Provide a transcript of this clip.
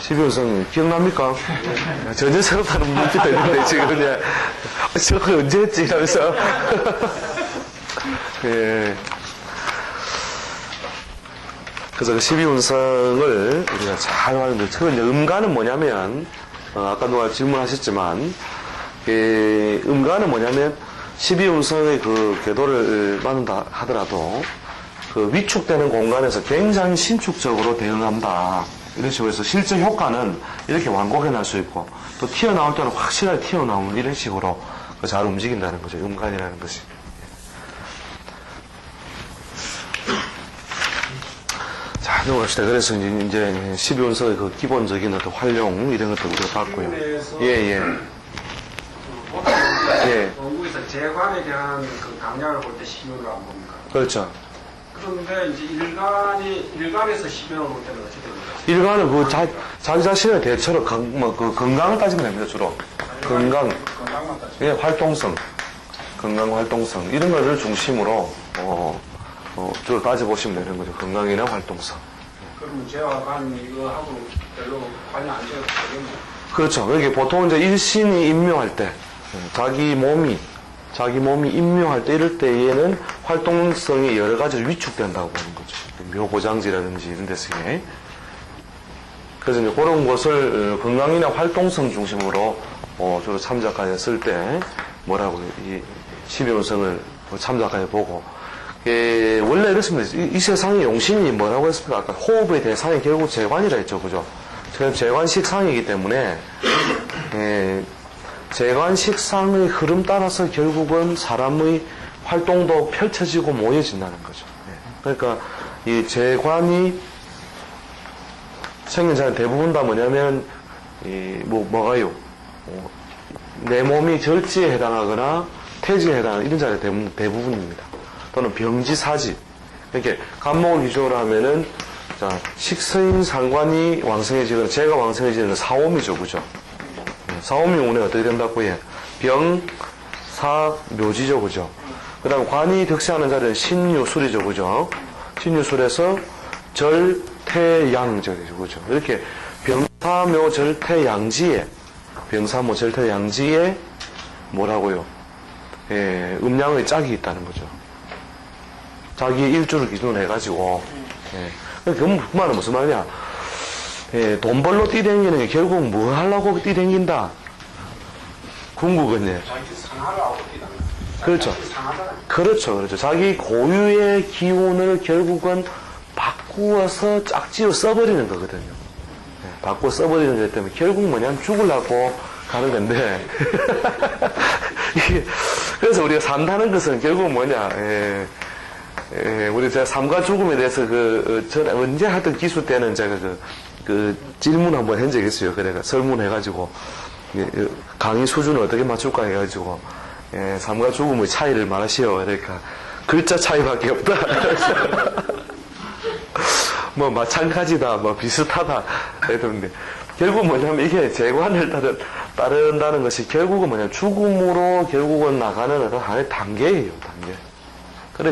12호선 기억납니까? 전혀 새롭다는 눈빛도 있는데 지금 그냥 저거 언제 했지? 이러면서 예. 그래서 그 12운성을 우리가 잘 하는데, 그 이제 음가는 뭐냐면, 어, 아까 누가 질문하셨지만, 이 음가는 뭐냐면, 12운성의 그 궤도를 맞는다 하더라도, 그 위축되는 공간에서 굉장히 신축적으로 대응한다. 이런 식으로 해서 실제 효과는 이렇게 완곡해 날수 있고, 또 튀어나올 때는 확실하게 튀어나오는 이런 식으로 그잘 움직인다는 거죠. 음간이라는 것이. 자, 넘어갑시다. 그래서 이제, 이제 12원석의 그 기본적인 어떤 활용, 이런 것도 우리가 봤고요. 예, 예. 예. 원국에서 재관에 대한 그 강약을 볼때 시면을 안 봅니까? 그렇죠. 그런데 이제 일간이 일간에서 시면을 볼 때는 어떻게 됩니까? 일간은 그 자, 자기 자신의 대처로 건, 뭐, 그 건강을 따지면 됩니다, 주로. 건강, 건강만 따지. 예, 활동성, 건강 활동성, 이런 거를 중심으로, 어, 어, 주로 따져보시면 되는 거죠. 건강이나 활동성. 그러면 재관 이거하고 별로 관여 안 돼도 되겠네요. 그렇죠. 여기 보통 이제 일신이 임묘할 때, 자기 몸이, 자기 몸이 임묘할 때, 이럴 때에는 활동성이 여러 가지로 위축된다고 보는 거죠. 묘고장지라든지 이런 데서. 예. 그래서 이제 그런 것을 어, 건강이나 활동성 중심으로 어, 주로 참작하였을 때, 뭐라고, 이 12운성을 참작하여 보고, 예, 원래 이렇습니다. 이, 이 세상의 용신이 뭐라고 했습니까? 아까 호흡의 대상이 결국 재관이라 했죠. 그죠? 지금 재관식 상이기 때문에, 예, 재관식상의 흐름 따라서 결국은 사람의 활동도 펼쳐지고 모여진다는 거죠. 예. 그러니까 이 재관이 생긴 사람 대부분 다 뭐냐면, 이, 뭐, 뭐가요? 어, 내 몸이 절지에 해당하거나 태지에 해당하는 이런 자리 대부분, 대부분 입니다. 또는 병지사지. 이렇게 간목을 기준으로 하면은, 자, 식서인 상관이 왕성해지거나 제가 왕성해지는 사오미죠, 그죠? 네, 사오미 운에 어떻게 된다고 해? 병, 사, 묘지죠, 그죠? 그 다음 관이 득세하는 자리는 신유술이죠, 그죠? 신유술에서 절, 태, 양죠, 그죠? 이렇게 병사묘, 절태, 양지에, 병사모, 절태, 양지에 뭐라고요? 예, 음양의 짝이 있다는 거죠. 자기의 일주를 기준으로 해가지고, 예. 그, 그 말은 무슨 말이야? 예, 돈 벌러 뛰댕기는 게 결국 뭐 하려고 뛰댕긴다? 궁극은 예. 그렇죠. 그렇죠, 그렇죠. 자기 고유의 기운을 결국은 바꾸어서 짝지어 써버리는 거거든요. 예, 바꾸어 써버리는 것 때문에 결국 뭐냐면 죽으려고 가는 건데. 그래서 우리가 산다는 것은 결국 뭐냐, 예, 예, 우리 제가 삶과 죽음에 대해서 그, 어, 전 언제 하던 기수 때는 제가 그, 그 질문 한번 한 적이 있어요. 그래가 설문해가지고, 예, 예, 강의 수준을 어떻게 맞출까 해가지고, 예, 삶과 죽음의 차이를 말하시오. 그러니까, 글자 차이밖에 없다. 뭐, 마찬가지다, 뭐, 비슷하다. 이러는데, 결국 뭐냐면 이게 재관을 따른, 따른다는 것이 결국은 뭐냐면 죽음으로 결국은 나가는 어떤 하나의 단계예요, 단계.